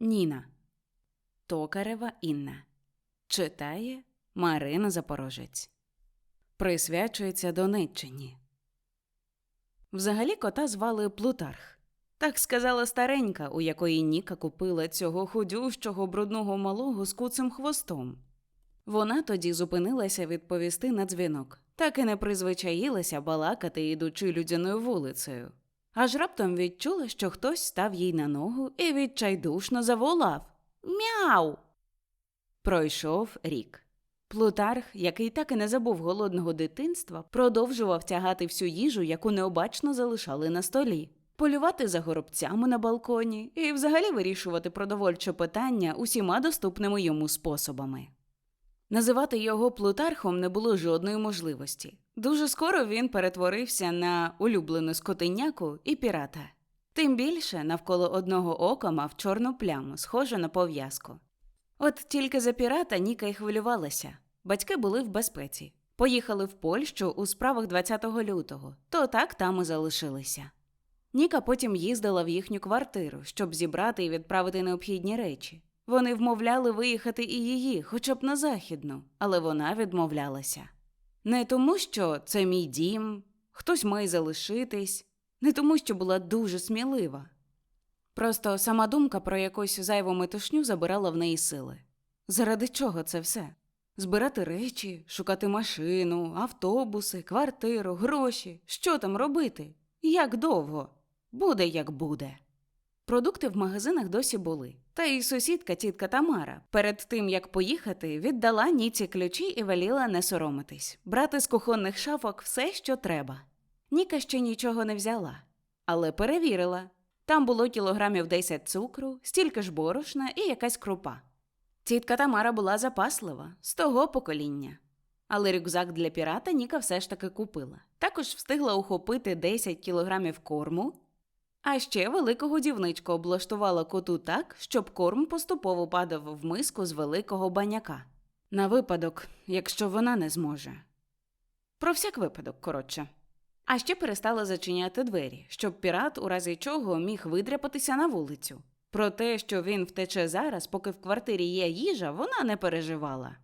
Ніна Токарева Інна читає Марина Запорожець. Присвячується Донеччині. Взагалі кота звали Плутарх. Так сказала старенька, у якої Ніка купила цього худющого брудного малого з куцим хвостом. Вона тоді зупинилася відповісти на дзвінок, так і не призвичаїлася балакати, ідучи людяною вулицею. Аж раптом відчула, що хтось став їй на ногу і відчайдушно заволав Мяу. Пройшов рік. Плутарх, який так і не забув голодного дитинства, продовжував тягати всю їжу, яку необачно залишали на столі, полювати за горобцями на балконі і взагалі вирішувати продовольче питання усіма доступними йому способами. Називати його Плутархом не було жодної можливості. Дуже скоро він перетворився на улюблену скотиняку і пірата. Тим більше навколо одного ока мав чорну пляму, схожу на пов'язку. От тільки за пірата Ніка й хвилювалася. Батьки були в безпеці. Поїхали в Польщу у справах 20 лютого, то так там і залишилися. Ніка потім їздила в їхню квартиру, щоб зібрати і відправити необхідні речі. Вони вмовляли виїхати і її, хоча б на західну, але вона відмовлялася. Не тому, що це мій дім, хтось має залишитись, не тому, що була дуже смілива. Просто сама думка про якусь зайву метушню забирала в неї сили. Заради чого це все? Збирати речі, шукати машину, автобуси, квартиру, гроші. Що там робити? Як довго? Буде як буде. Продукти в магазинах досі були. Та й сусідка тітка Тамара перед тим як поїхати, віддала Ніці ключі і веліла не соромитись, брати з кухонних шафок все, що треба. Ніка ще нічого не взяла, але перевірила. Там було кілограмів 10 цукру, стільки ж борошна і якась крупа. Тітка Тамара була запаслива з того покоління. Але рюкзак для пірата Ніка все ж таки купила. Також встигла ухопити 10 кілограмів корму, а ще велику годівничку облаштувала коту так, щоб корм поступово падав в миску з великого баняка. На випадок, якщо вона не зможе. Про всяк випадок, коротше. А ще перестала зачиняти двері, щоб пірат, у разі чого, міг видряпатися на вулицю. Про те, що він втече зараз, поки в квартирі є їжа, вона не переживала.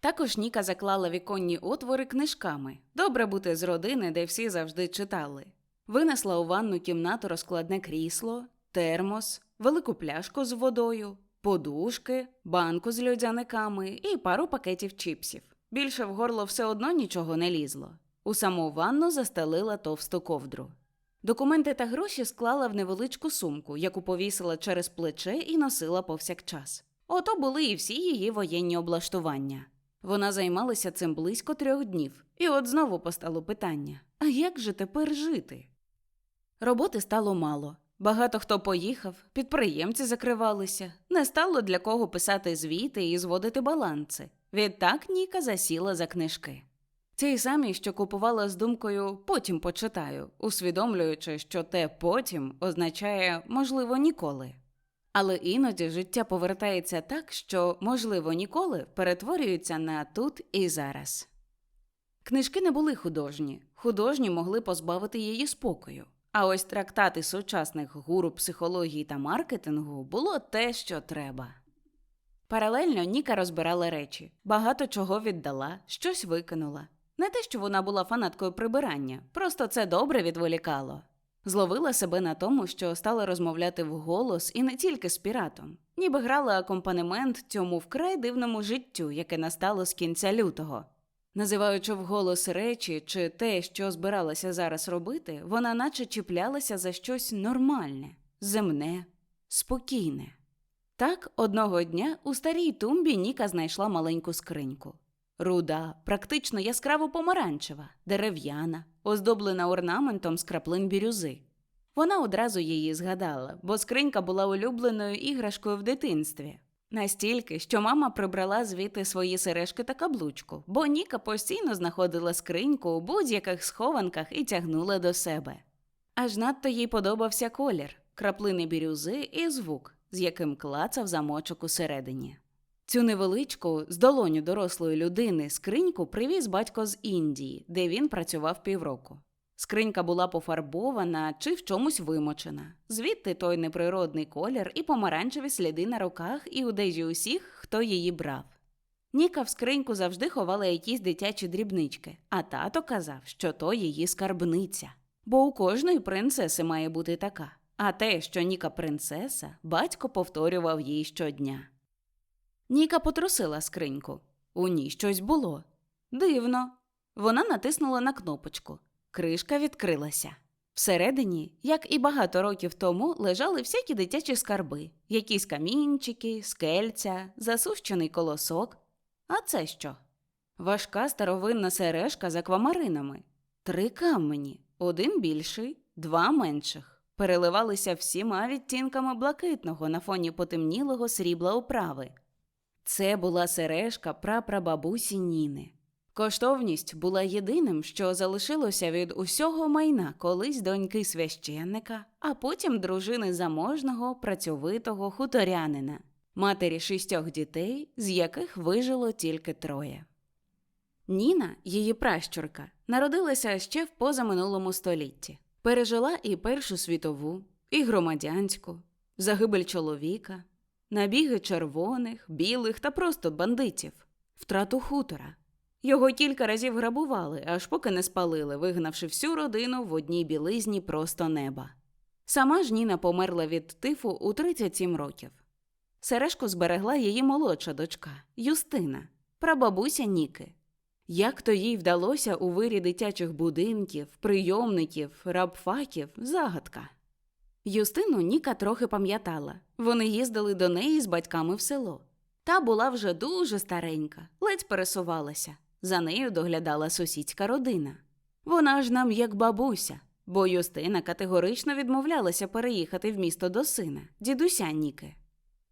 Також Ніка заклала віконні отвори книжками. Добре бути з родини, де всі завжди читали. Винесла у ванну кімнату розкладне крісло, термос, велику пляшку з водою, подушки, банку з льодяниками і пару пакетів чіпсів. Більше в горло все одно нічого не лізло. У саму ванну застелила товсту ковдру. Документи та гроші склала в невеличку сумку, яку повісила через плече і носила повсякчас. Ото були і всі її воєнні облаштування. Вона займалася цим близько трьох днів, і от знову постало питання: а як же тепер жити? Роботи стало мало. Багато хто поїхав, підприємці закривалися, не стало для кого писати звіти і зводити баланси. Відтак Ніка засіла за книжки. Ті самі, що купувала з думкою потім почитаю, усвідомлюючи, що те потім означає можливо ніколи. Але іноді життя повертається так, що можливо ніколи перетворюється на тут і зараз. Книжки не були художні, художні могли позбавити її спокою. А ось трактати сучасних гуру психології та маркетингу було те, що треба. Паралельно Ніка розбирала речі, багато чого віддала, щось викинула. Не те, що вона була фанаткою прибирання, просто це добре відволікало. Зловила себе на тому, що стала розмовляти вголос і не тільки з піратом, ніби грала акомпанемент цьому вкрай дивному життю, яке настало з кінця лютого. Називаючи вголос речі чи те, що збиралася зараз робити, вона наче чіплялася за щось нормальне, земне, спокійне. Так, одного дня у старій тумбі Ніка знайшла маленьку скриньку. Руда, практично яскраво помаранчева, дерев'яна, оздоблена орнаментом з краплин бірюзи. Вона одразу її згадала, бо скринька була улюбленою іграшкою в дитинстві. Настільки, що мама прибрала звідти свої сережки та каблучку, бо Ніка постійно знаходила скриньку у будь-яких схованках і тягнула до себе. Аж надто їй подобався колір, краплини бірюзи і звук, з яким клацав замочок усередині. Цю невеличку, з долоню дорослої людини, скриньку привіз батько з Індії, де він працював півроку. Скринька була пофарбована чи в чомусь вимочена. Звідти той неприродний колір і помаранчеві сліди на руках і одежі усіх, хто її брав. Ніка в скриньку завжди ховала якісь дитячі дрібнички, а тато казав, що то її скарбниця. Бо у кожної принцеси має бути така. А те, що Ніка принцеса, батько повторював їй щодня. Ніка потрусила скриньку. У ній щось було. Дивно. Вона натиснула на кнопочку. Кришка відкрилася. Всередині, як і багато років тому, лежали всякі дитячі скарби, якісь камінчики, скельця, засущений колосок. А це що? Важка старовинна сережка з аквамаринами. Три камені, один більший, два менших. Переливалися всіма відтінками блакитного на фоні потемнілого срібла управи. Це була сережка прапрабабусі Ніни. Коштовність була єдиним, що залишилося від усього майна колись доньки священника, а потім дружини заможного, працьовитого хуторянина, матері шістьох дітей, з яких вижило тільки троє. Ніна, її пращурка, народилася ще в позаминулому столітті. Пережила і Першу світову, і громадянську, загибель чоловіка, набіги червоних, білих та просто бандитів, втрату хутора. Його кілька разів грабували, аж поки не спалили, вигнавши всю родину в одній білизні просто неба. Сама ж Ніна померла від тифу у 37 років. Сережку зберегла її молодша дочка Юстина, прабабуся Ніки. Як то їй вдалося у вирі дитячих будинків, прийомників, рабфаків загадка. Юстину Ніка трохи пам'ятала вони їздили до неї з батьками в село. Та була вже дуже старенька, ледь пересувалася. За нею доглядала сусідська родина. Вона ж нам як бабуся, бо Юстина категорично відмовлялася переїхати в місто до сина, дідуся Ніки.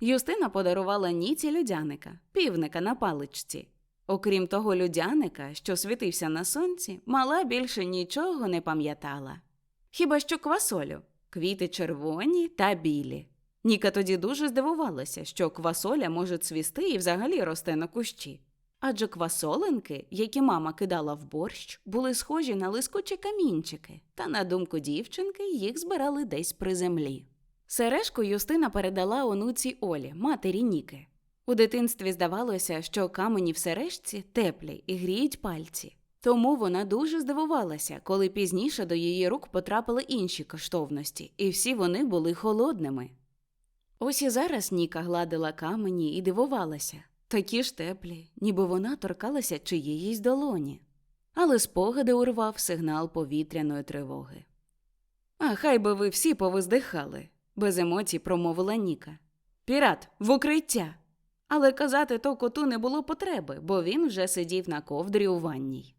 Юстина подарувала Ніці людяника, півника на паличці. Окрім того людяника, що світився на сонці, мала більше нічого не пам'ятала. Хіба що квасолю, квіти червоні та білі. Ніка тоді дуже здивувалася, що квасоля може цвісти і взагалі росте на кущі. Адже квасолинки, які мама кидала в борщ, були схожі на лискучі камінчики, та, на думку дівчинки, їх збирали десь при землі. Сережку Юстина передала онуці Олі, матері Ніки. У дитинстві здавалося, що камені в сережці теплі і гріють пальці. Тому вона дуже здивувалася, коли пізніше до її рук потрапили інші коштовності, і всі вони були холодними. Ось і зараз Ніка гладила камені і дивувалася такі ж теплі, ніби вона торкалася чиєїсь долоні. Але спогади урвав сигнал повітряної тривоги. А хай би ви всі повиздихали, без емоцій промовила Ніка. Пірат, в укриття. Але казати то коту не було потреби, бо він вже сидів на ковдрі у ванній.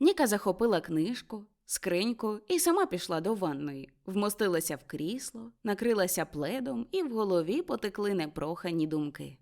Ніка захопила книжку, скриньку і сама пішла до ванної, вмостилася в крісло, накрилася пледом, і в голові потекли непрохані думки.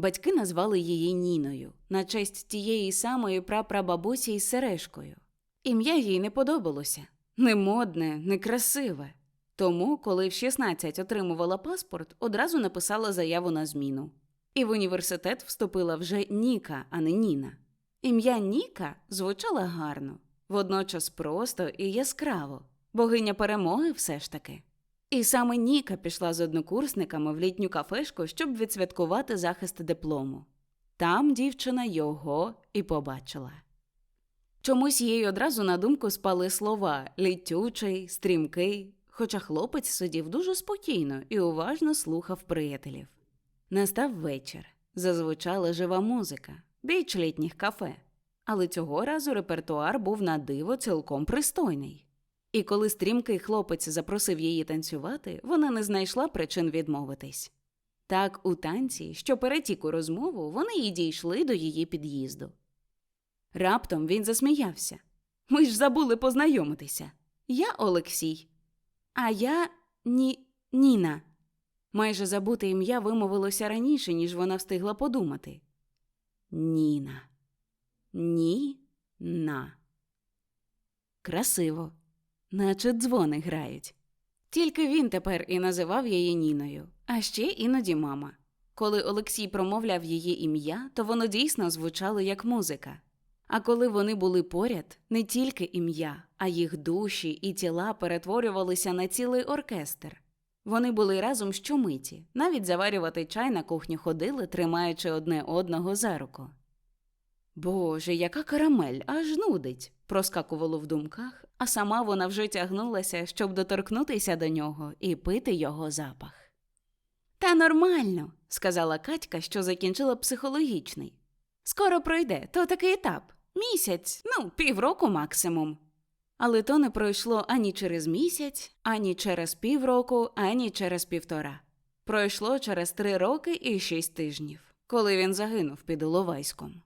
Батьки назвали її Ніною на честь тієї самої прапрабабусі із сережкою. Ім'я їй не подобалося не модне, не красиве. Тому, коли в 16 отримувала паспорт, одразу написала заяву на зміну. І в університет вступила вже Ніка, а не Ніна. Ім'я Ніка звучало гарно, водночас просто і яскраво, богиня перемоги все ж таки. І саме Ніка пішла з однокурсниками в літню кафешку, щоб відсвяткувати захист диплому. Там дівчина його і побачила. Чомусь їй одразу на думку спали слова літючий, стрімкий, хоча хлопець сидів дуже спокійно і уважно слухав приятелів. Настав вечір. Зазвучала жива музика, біч літніх кафе. Але цього разу репертуар був на диво цілком пристойний. І коли стрімкий хлопець запросив її танцювати, вона не знайшла причин відмовитись. Так, у танці, що перетік у розмову, вони й дійшли до її під'їзду. Раптом він засміявся. Ми ж забули познайомитися. Я Олексій, а я Ні... Ніна. Майже забуте ім'я вимовилося раніше, ніж вона встигла подумати. Ніна. Ні-на. Красиво, наче дзвони грають. Тільки він тепер і називав її Ніною, а ще іноді мама. Коли Олексій промовляв її ім'я, то воно дійсно звучало як музика. А коли вони були поряд, не тільки ім'я, а їх душі і тіла перетворювалися на цілий оркестр. Вони були разом щомиті, навіть заварювати чай на кухні ходили, тримаючи одне одного за руку. Боже, яка карамель, аж нудить, проскакувало в думках, а сама вона вже тягнулася, щоб доторкнутися до нього і пити його запах. Та нормально, сказала Катька, що закінчила психологічний. Скоро пройде, то такий етап. Місяць, ну, півроку максимум. Але то не пройшло ані через місяць, ані через півроку, ані через півтора. Пройшло через три роки і шість тижнів, коли він загинув під Іловайськом.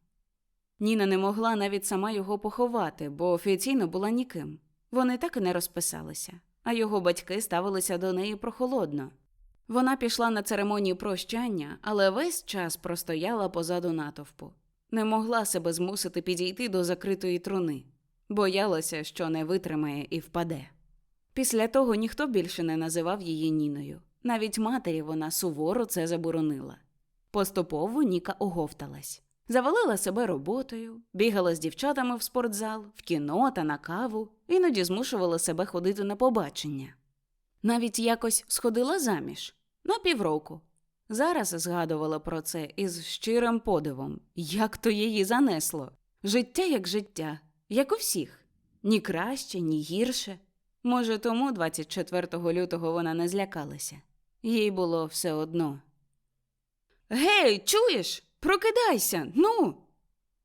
Ніна не могла навіть сама його поховати, бо офіційно була ніким. Вони так і не розписалися, а його батьки ставилися до неї прохолодно. Вона пішла на церемонію прощання, але весь час простояла позаду натовпу. Не могла себе змусити підійти до закритої труни, боялася, що не витримає і впаде. Після того ніхто більше не називав її Ніною. Навіть матері вона суворо це заборонила. Поступово Ніка оговталась. Завалила себе роботою, бігала з дівчатами в спортзал, в кіно та на каву, іноді змушувала себе ходити на побачення. Навіть якось сходила заміж на півроку. Зараз згадувала про це із щирим подивом, як то її занесло. Життя як життя, як у всіх, ні краще, ні гірше. Може, тому 24 лютого вона не злякалася. Їй було все одно. Гей, чуєш? Прокидайся, ну.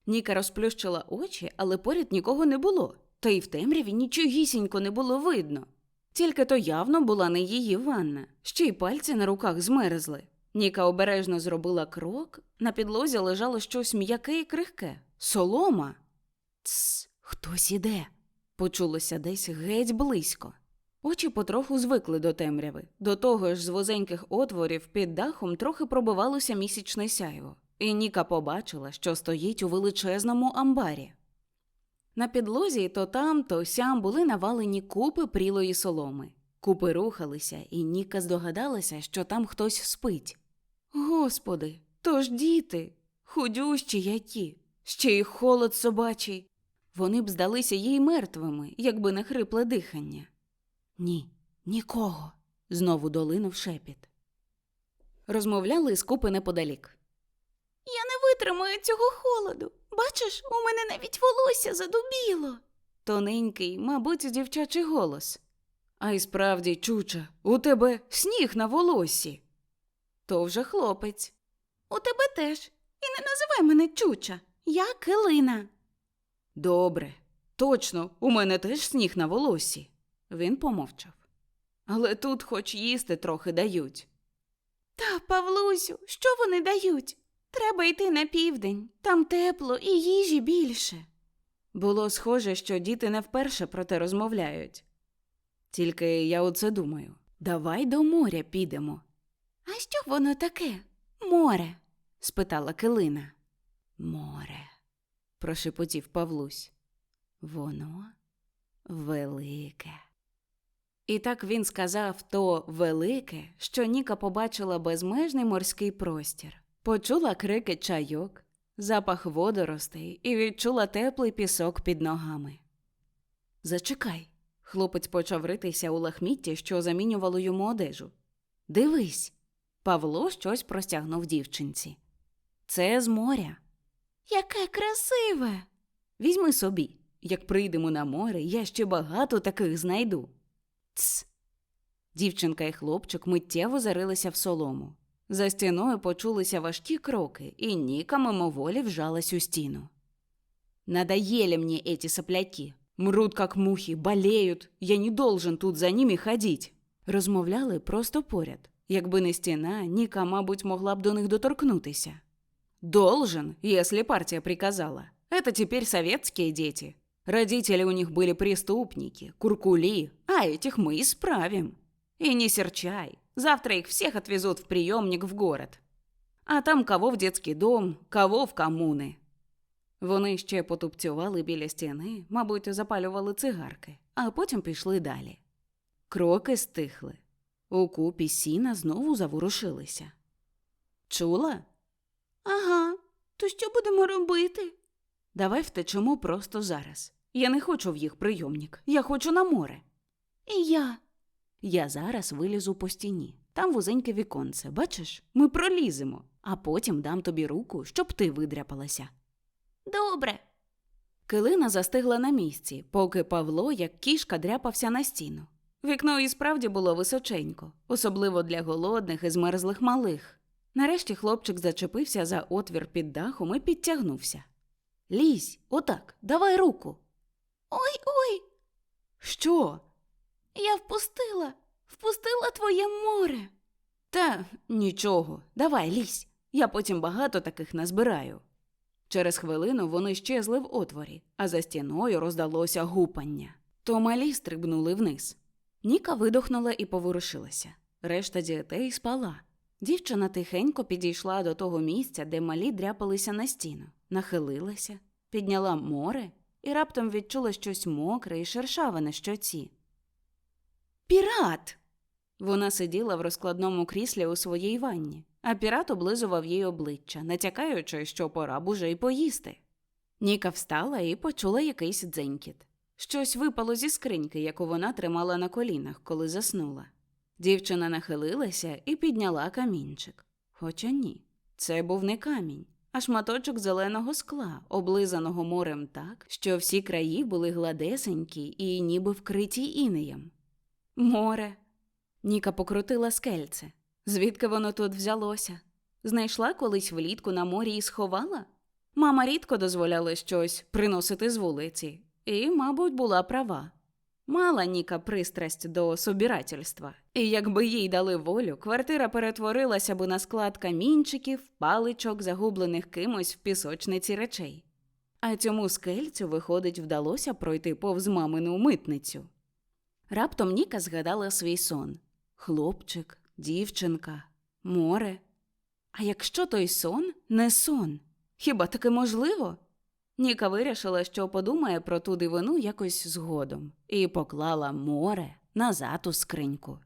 Ніка розплющила очі, але поряд нікого не було, та й в темряві нічогісінько не було видно. Тільки то явно була не її ванна, ще й пальці на руках змерзли. Ніка обережно зробила крок, на підлозі лежало щось м'яке і крихке солома. Тсс, хтось іде, почулося десь геть близько. Очі потроху звикли до темряви. До того ж, з вузеньких отворів під дахом трохи пробивалося місячне сяйво, і Ніка побачила, що стоїть у величезному амбарі. На підлозі то там, то сям були навалені купи прілої соломи. Купи рухалися, і Ніка здогадалася, що там хтось спить. Господи, то ж діти, худющі які, ще й холод собачий. Вони б здалися їй мертвими, якби не хрипле дихання. Ні, нікого, знову долинув шепіт. Розмовляли з купи неподалік. Я не витримаю цього холоду. Бачиш, у мене навіть волосся задубіло. Тоненький, мабуть, дівчачий голос. А й справді, чуча, у тебе сніг на волоссі. То вже хлопець. У тебе теж. І не називай мене чуча. Я килина. Добре, точно, у мене теж сніг на волосі. Він помовчав. Але тут хоч їсти трохи дають. Та, Павлусю, що вони дають? Треба йти на південь. Там тепло і їжі більше. Було схоже, що діти не вперше про те розмовляють. Тільки я оце думаю давай до моря підемо. А що воно таке? Море. спитала Килина. Море, прошепотів Павлусь. Воно велике. І так він сказав то велике, що Ніка побачила безмежний морський простір, почула крики чайок, запах водоростей і відчула теплий пісок під ногами. Зачекай. Хлопець почав ритися у лахмітті, що замінювало йому одежу. Дивись. Павло щось простягнув дівчинці. Це з моря. Яке красиве. Візьми собі. Як прийдемо на море, я ще багато таких знайду. Тс. Дівчинка і хлопчик миттєво зарилися в солому. За стіною почулися важкі кроки, і Ніка мимоволі вжалась у стіну. Надоели мне эти сопляки. Мрут, как мухи, болеют. Я не должен тут за ними ходить. Розмовляли просто поряд. Якби не стіна, Ніка, мабуть, могла б до них доторкнутися. Должен, если партия приказала. Это теперь советские дети. Родители у них были преступники, куркули, а этих мы исправим. И не серчай, завтра их всех отвезут в приемник в город. А там кого в детский дом, кого в комуни. Вони ще потупцювали біля стіни, мабуть, запалювали цигарки, а потім пішли далі. Кроки стихли. У купі сіна знову заворушилися. Чула? Ага, то що будемо робити? Давай втечемо просто зараз. Я не хочу в їх прийомник, я хочу на море. І я. Я зараз вилізу по стіні. Там вузеньке віконце, бачиш? Ми проліземо, а потім дам тобі руку, щоб ти видряпалася. Добре. Килина застигла на місці, поки Павло, як кішка, дряпався на стіну. Вікно і справді було височенько, особливо для голодних і змерзлих малих. Нарешті хлопчик зачепився за отвір під дахом і підтягнувся. Лізь, отак, давай руку. Ой ой. Що? Я впустила. Впустила твоє море. Та нічого, давай лізь. Я потім багато таких назбираю. Через хвилину вони щезли в отворі, а за стіною роздалося гупання. То малі стрибнули вниз. Ніка видохнула і поворушилася. Решта дітей спала. Дівчина тихенько підійшла до того місця, де малі дряпалися на стіну, нахилилася, підняла море і раптом відчула щось мокре і шершаве на щоці. Пірат! Вона сиділа в розкладному кріслі у своїй ванні, а пірат облизував їй обличчя, натякаючи, що пора б уже й поїсти. Ніка встала і почула якийсь дзенькіт. Щось випало зі скриньки, яку вона тримала на колінах, коли заснула. Дівчина нахилилася і підняла камінчик. Хоча ні, це був не камінь, а шматочок зеленого скла, облизаного морем так, що всі краї були гладесенькі і ніби вкриті інеєм. Море. Ніка покрутила скельце. Звідки воно тут взялося? Знайшла колись влітку на морі і сховала? Мама рідко дозволяла щось приносити з вулиці, і, мабуть, була права. Мала Ніка пристрасть до собирательства, і якби їй дали волю, квартира перетворилася б на склад камінчиків, паличок, загублених кимось в пісочниці речей. А цьому скельцю, виходить, вдалося пройти повз мамину митницю. Раптом Ніка згадала свій сон хлопчик, дівчинка, море. А якщо той сон не сон? Хіба таке можливо? Ніка вирішила, що подумає про ту дивину якось згодом, і поклала море назад у скриньку.